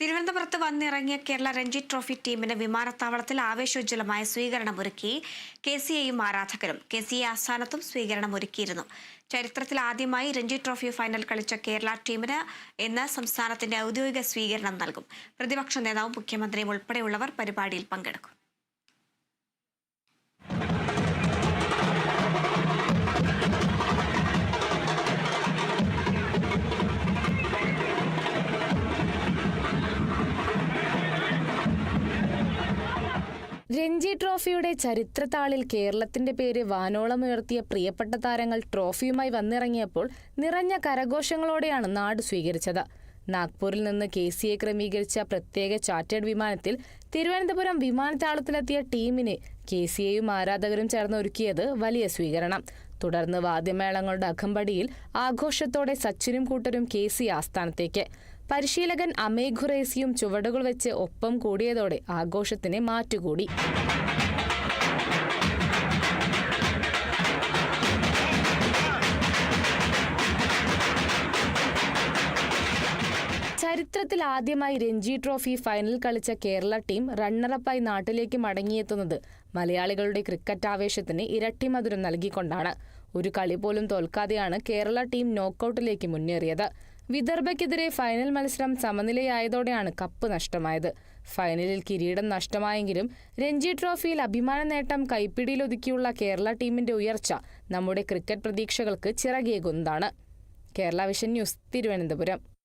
തിരുവനന്തപുരത്ത് വന്നിറങ്ങിയ കേരള രഞ്ജി ട്രോഫി ടീമിന് വിമാനത്താവളത്തിൽ ആവേശോജ്വലമായ സ്വീകരണമൊരുക്കി കെ സി എയും ആരാധകരും. കെ സി എ ആസ്ഥാനത്തും സ്വീകരണം ഒരുക്കിയിരുന്നു ചരിത്രത്തിൽ ആദ്യമായി രഞ്ജി ട്രോഫി ഫൈനൽ കളിച്ച കേരള ടീമിന് ഇന്ന് സംസ്ഥാനത്തിന്റെ ഔദ്യോഗിക സ്വീകരണം നൽകും. പ്രതിപക്ഷ നേതാവും മുഖ്യമന്ത്രിയും ഉൾപ്പെടെയുള്ളവർ പരിപാടിയിൽ പങ്കെടുക്കും. രഞ്ജി ട്രോഫിയുടെ ചരിത്രത്താളിൽ കേരളത്തിന്റെ പേര് വാനോളമുയർത്തിയ പ്രിയപ്പെട്ട താരങ്ങൾ ട്രോഫിയുമായി വന്നിറങ്ങിയപ്പോൾ നിറഞ്ഞ കരഘോഷങ്ങളോടെയാണ് നാട് സ്വീകരിച്ചത്. നാഗ്പൂരിൽ നിന്ന് കെ സി എ ക്രമീകരിച്ച പ്രത്യേക ചാർട്ടേഡ് വിമാനത്തിൽ തിരുവനന്തപുരം വിമാനത്താവളത്തിലെത്തിയ ടീമിന് കെ സി എയും ആരാധകരും ചേർന്ന് ഒരുക്കിയത് വലിയ സ്വീകരണം. തുടർന്ന് വാദ്യമേളങ്ങളുടെ അകമ്പടിയിൽ ആഘോഷത്തോടെ സച്ചിനും കൂട്ടരും കെ സി ആസ്ഥാനത്തേക്ക്. പരിശീലകൻ അമേ ഖുറേസിയും ചുവടുകൾ വെച്ച് ഒപ്പം കൂടിയതോടെ ആഘോഷത്തിന് മാറ്റുകൂടി. ചരിത്രത്തിൽ ആദ്യമായി രഞ്ജി ട്രോഫി ഫൈനൽ കളിച്ച കേരള ടീം റണ്ണറപ്പായി നാട്ടിലേക്ക് മടങ്ങിയെത്തുന്നത് മലയാളികളുടെ ക്രിക്കറ്റ് ആവേശത്തിന് ഇരട്ടി മധുരം നൽകിക്കൊണ്ടാണ്. ഒരു കളി പോലും തോൽക്കാതെയാണ് കേരള ടീം നോക്കൌട്ടിലേക്ക് മുന്നേറിയത്. വിദർഭയ്ക്കെതിരെ ഫൈനൽ മത്സരം സമനിലയായതോടെയാണ് കപ്പ് നഷ്ടമായത്. ഫൈനലിൽ കിരീടം നഷ്ടമായെങ്കിലും രഞ്ജി ട്രോഫിയിൽ അഭിമാന നേട്ടം കൈപ്പിടിയിലൊതുക്കിയുള്ള കേരള ടീമിന്റെ ഉയർച്ച നമ്മുടെ ക്രിക്കറ്റ് പ്രതീക്ഷകൾക്ക് ചിറകേകുന്നതാണ്. Kerala vision news Thiruvananthapuram.